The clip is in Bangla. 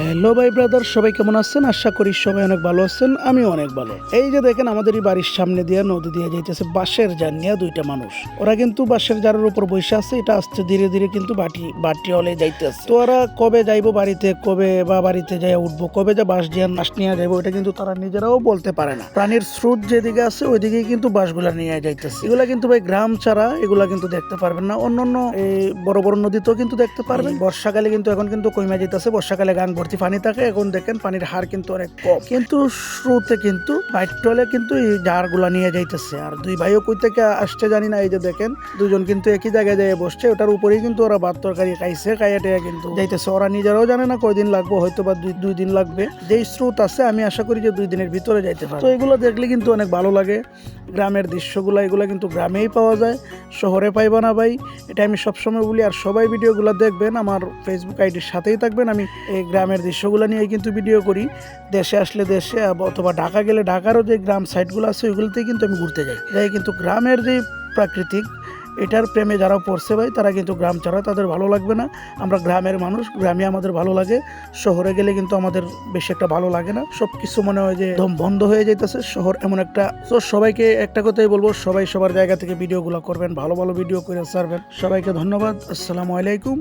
হ্যালো ভাই ব্রাদার সবাই কেমন আছেন? আশা করি সবাই অনেক ভালো আছেন আমি অনেক ভালো। এই যে দেখেন আমাদের এই বাড়ির সামনে দিয়ে নদী দিয়ে যাইতেছে বাঁশের জার নিয়ে দুইটা মানুষ। ওরা কিন্তু বাঁশের জারের উপর বসে আছে এটা আসছে ধীরে ধীরে কিন্তু বাটি বাটি হলে যাইতেছে। তো ওরা কবে যাইবো বাড়িতে কবে বা বাড়িতে যাই উঠবো কবে যা বাঁশ দিয়ে বাঁশ নিয়ে যাইবো এটা কিন্তু তারা নিজেরাও বলতে পারে না। প্রাণীর স্রোত যেদিকে আছে ওইদিকেই কিন্তু বাঁশগুলা নিয়ে যাইতেছে। এগুলা কিন্তু ভাই গ্রাম ছাড়া এগুলা কিন্তু দেখতে পারবেন না। অন্য অন্য এই বড় বড় নদীতেও কিন্তু দেখতে পারবেন। বর্ষাকালে কিন্তু এখন কিন্তু কইমা যেতেছে বর্ষাকালে গান ভর্তি পানি থাকে, এখন দেখেন পানির হার কিন্তু অনেক কম। কিন্তু স্রোতে কিন্তু বাইটলে কিন্তু এই জারগুলা নিয়ে যাইতেছে। আর দুই ভাইও কই থেকে আসছে জানি না, এই যে দেখেন দুজন কিন্তু একই জায়গায় যেয়ে বসছে। ওটার উপরেই কিন্তু ওরা ভাত তরকারি খাইছে, খাইয়া টেয়া কিন্তু যাইতেছে। ওরা নিজেরাও জানে না কয়দিন লাগবে, হয়তো বা দুই দুই দিন লাগবে। যেই স্রোত আছে, আমি আশা করি যে দুই দিনের ভিতরে যাইতে পারব। তো এগুলো দেখলে কিন্তু অনেক ভালো লাগে। গ্রামের দৃশ্যগুলো, এগুলো কিন্তু গ্রামেই পাওয়া যায়। শহরে পাইবা না ভাই, এটা আমি সবসময় বলি। আর সবাই ভিডিওগুলো দেখবেন, আমার ফেসবুক আইডির সাথেই থাকবেন। আমি এই গ্রামের দৃশ্যগুলো নিয়ে কিন্তু ভিডিও করি। দেশে আসলে দেশে অথবা ঢাকা গেলে ঢাকারও যে গ্রাম সাইটগুলো আছে, ওইগুলোতেই কিন্তু আমি ঘুরতে যাই। যাই কিন্তু গ্রামের যে প্রাকৃতিক এটার প্রেমে যারা পড়ছে ভাই, তারা কিন্তু গ্রাম ছাড়া তাদের ভালো লাগবে না। আমরা গ্রামের মানুষ, গ্রামে আমাদের ভালো লাগে। শহরে গেলে কিন্তু আমাদের বেশি একটা ভালো লাগে না। সব কিছু মনে হয় যে একদম বন্ধ হয়ে যেতেছে শহর এমন একটা তো সবাইকে একটা কথাই বলব, সবাই সবার জায়গা থেকে ভিডিওগুলো করবেন, ভালো ভালো ভিডিও করে সারবেন সবাইকে ধন্যবাদ, আসসালামু আলাইকুম।